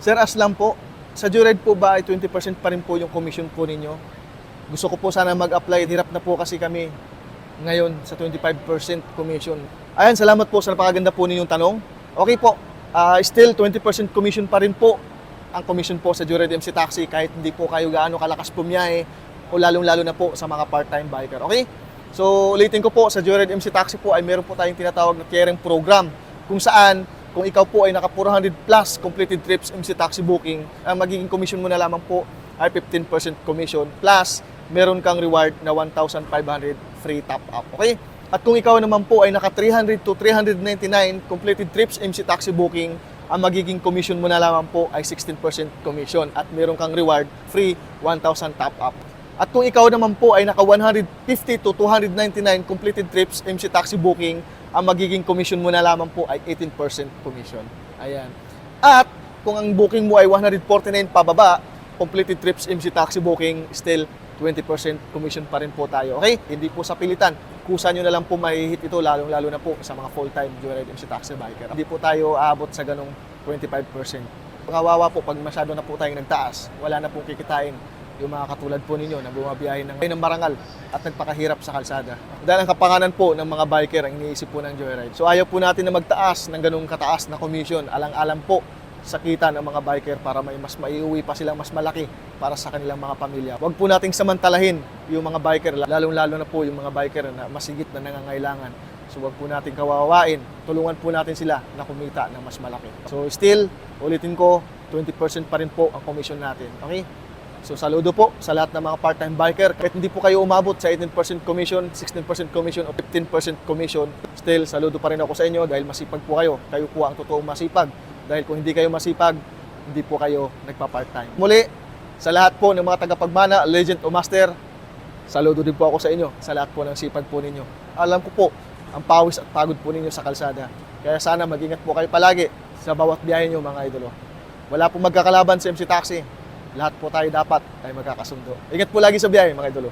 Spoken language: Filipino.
Sir Aslam po, sa Joyride po ba ay 20% pa rin po yung commission po ninyo? Gusto ko po sana mag-apply. Hirap na po kasi kami ngayon sa 25% commission. Ayan, salamat po sa napakaganda po ninyong tanong. Okay po, ah, still 20% commission pa rin po ang commission po sa Joyride MC Taxi kahit hindi po kayo gaano kalakas pumiyahe o lalong-lalo na po sa mga part-time biker. Okay? So, ulitin ko po, sa Joyride MC Taxi po ay meron po tayong tinatawag na caring program kung saan kung ikaw po ay naka 400 plus completed trips MC Taxi booking, ang magiging commission mo na lamang po ay 15% commission plus meron kang reward na 1,500 free top up. Okay? At kung ikaw naman po ay naka 300 to 399 completed trips MC Taxi booking, ang magiging commission mo na lamang po ay 16% commission at meron kang reward free 1,000 top up. At kung ikaw naman po ay naka 150 to 299 completed trips MC Taxi booking, ang magiging commission mo na lamang po ay 18% commission. Ayan. At kung ang booking mo ay 149 pababa, completed trips MC Taxi booking, still 20% commission pa rin po tayo. Okay? Hindi po sa pilitan. Kusa nyo na lang po mahihit ito, lalong-lalo na po sa mga full-time Joyride MC Taxi biker. Hindi po tayo aabot sa ganong 25%. Kawawa po pag masyado na po tayong nagtaas, wala na pong kikitain yung mga katulad po ninyo na bumabiyahe ng, ng marangal at nagpakahirap sa kalsada. Dahil ang kapanganan po ng mga biker ang iniisip po ng Joyride. So ayaw po natin na magtaas ng ganung kataas na commission. Alang-alam po sa kita ng mga biker para may mas maiuwi pa silang mas malaki para sa kanilang mga pamilya. Huwag po nating samantalahin yung mga biker, lalong-lalo na po yung mga biker na masigit na nangangailangan. So huwag po natin kawawain. Tulungan po natin sila na kumita ng mas malaki. So still, ulitin ko, 20% pa rin po ang commission natin. Okay? So saludo po sa lahat ng mga part-time biker. Kahit hindi po kayo umabot sa 18% commission, 16% commission o 15% commission, still saludo pa rin ako sa inyo dahil masipag po kayo. Kayo po ang totoong masipag. Dahil kung hindi kayo masipag, hindi po kayo nagpa-part-time. Muli, sa lahat po ng mga tagapagmana, legend o master, saludo din po ako sa inyo sa lahat po ng sipag po ninyo. Alam ko po, ang pawis at pagod po ninyo sa kalsada. Kaya sana mag-ingat po kayo palagi sa bawat biyahe nyo mga idolo. Wala po magkakalaban sa MC Taxi. Lahat po tayo dapat ay magkakasundo. Ingat po lagi sa biyahe mga idolo.